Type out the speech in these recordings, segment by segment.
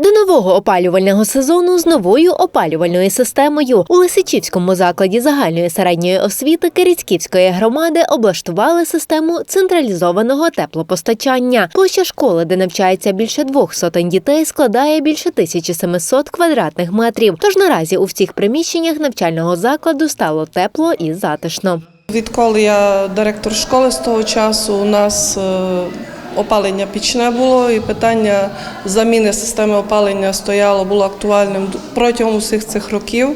До нового опалювального сезону з новою опалювальною системою у Лисичівському закладі загальної середньої освіти Кирицьківської громади облаштували систему централізованого теплопостачання. Площа школи, де навчається більше двох сотень дітей, складає більше 1700 квадратних метрів. Тож наразі у всіх приміщеннях навчального закладу стало тепло і затишно. Відколи я директор школи з того часу, у нас е, опалення пічне було, і питання заміни системи опалення стояло, було актуальним протягом усіх цих років.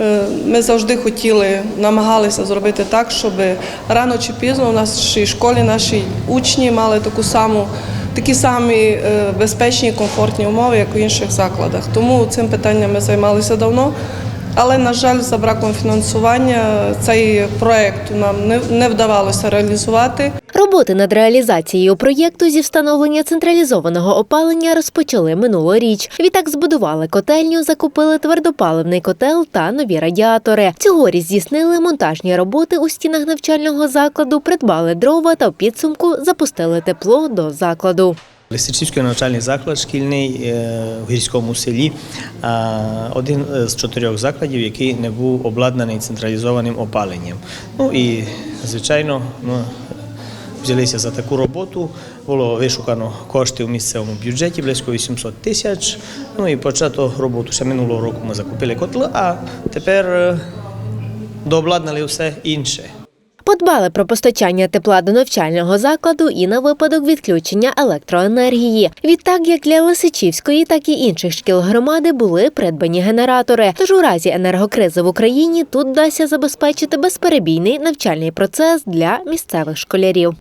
Е, Ми завжди хотіли, намагалися зробити так, щоб рано чи пізно в нашій школі наші учні мали таку саму. Такі самі е, безпечні і комфортні умови, як у інших закладах. Тому цим питанням ми займалися давно. Але, на жаль, за браком фінансування цей проект нам не вдавалося реалізувати. Роботи над реалізацією проєкту зі встановлення централізованого опалення розпочали минулоріч. Відтак збудували котельню, закупили твердопаливний котел та нові радіатори. Цьогоріч здійснили монтажні роботи у стінах навчального закладу, придбали дрова та в підсумку запустили тепло до закладу. Лисичівський навчальний заклад шкільний е, в гірському селі а, один з чотирьох закладів, який не був обладнаний централізованим опаленням. Ну і звичайно, ну, взялися за таку роботу. Було вишукано кошти в місцевому бюджеті близько 800 тисяч. Ну і почато роботу. Ще минулого року ми закупили котли, а тепер е, дообладнали все інше. Подбали про постачання тепла до навчального закладу і на випадок відключення електроенергії. Відтак, як для Лисичівської, так і інших шкіл громади були придбані генератори. Тож у разі енергокризи в Україні тут вдасться забезпечити безперебійний навчальний процес для місцевих школярів.